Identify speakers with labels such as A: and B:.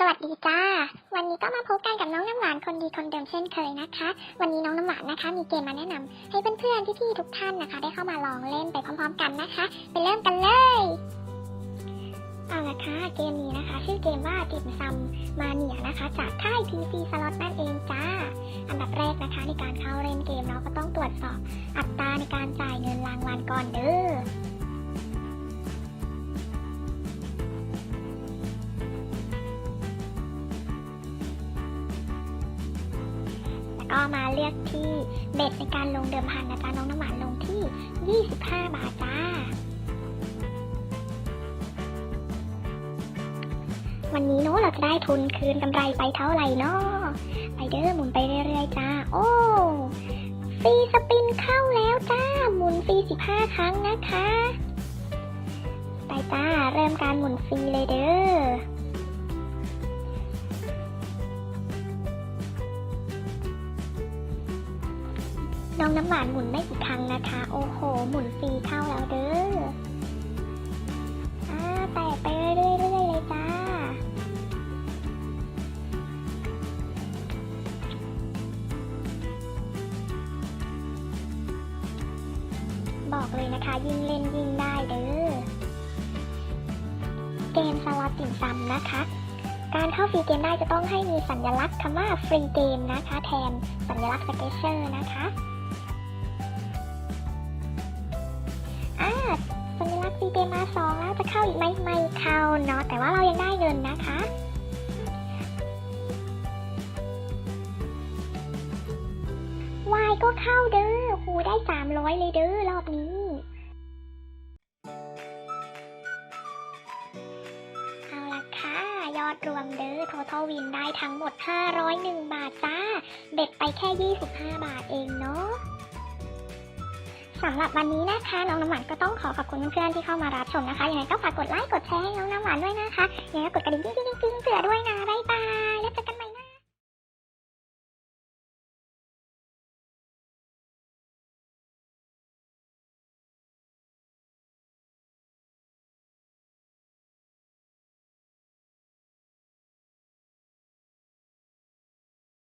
A: สวัสดีจ้า วันนี้ก็มาพบกันกับน้องน้ำหวานคนดีคนเดิมเช่นเคยนะคะ วันนี้น้องน้ำหวานนะคะ มีเกมมาแนะนำให้เพื่อนๆพี่ๆทุกท่านนะคะ ได้เข้ามาลองเล่นไปพร้อม ๆ กันนะคะ ไปเริ่มกันเลยเอาละค่ะเกมนี้นะคะ ชื่อเกมว่าติ่มซำมาเนียนะคะ จากค่าย PC Slot นั่นเองจ้า อันดับแรกนะคะในการเข้าเล่นเกมเนาะก็ต้องตรวจสอบ อัตราในการจ่ายเงินรางวัลก่อนเด้อ ก็มาเลือกที่เบ็ดในการลงเดิมพันนะจ๊ะน้องน้ำหวานลงที่ 25 บาทจ้า วันนี้เนาะเราจะได้ทุนคืนกำไรไปเท่าไหร่เนาะไปเด้อหมุนไปเรื่อยๆจ้า โอ้ฟรีสปินเข้าแล้วจ้า หมุนฟรี 15 ครั้งนะคะ ไปจ้า เริ่มการหมุนฟรีเลยเด้อ น้องน้ำหวานหมุนไม่กี่ครั้งนะคะ โอ้โห หมุนฟรีเข้าแล้วเด้ออ่าแตะไปเรื่อยๆเลยจ้า บอกเลยนะคะ ยิ่งเล่นยิ่งได้เด้อ เกมสล็อตติ่มซำนะคะการเข้าฟรีเกมได้จะต้องให้มีสัญลักษณ์คำว่าฟรีเกมนะคะ แทนสัญลักษณ์สเกเชอร์นะคะ เข้าเนาะแต่ว่าเรายังได้เงินนะคะ วายก็เข้าเด้อหูได้สามร้อยเลยเด้อรอบนี้ เอาละค่ะ ยอดรวมเด้อ total win ได้ทั้งหมด 501 บาทจ้า เบ็ดไปแค่ 25 บาทเองเนาะ สำหรับวันนี้นะคะน้องน้ำหวานก็ต้องขอขอบคุณเพื่อนๆที่เข้ามารับชมนะคะยังไงก็ฝากกดไลค์กดแชร์ให้น้องน้ำหวานด้วยนะคะยังไงก็กดกระดิ่งกิ๊ง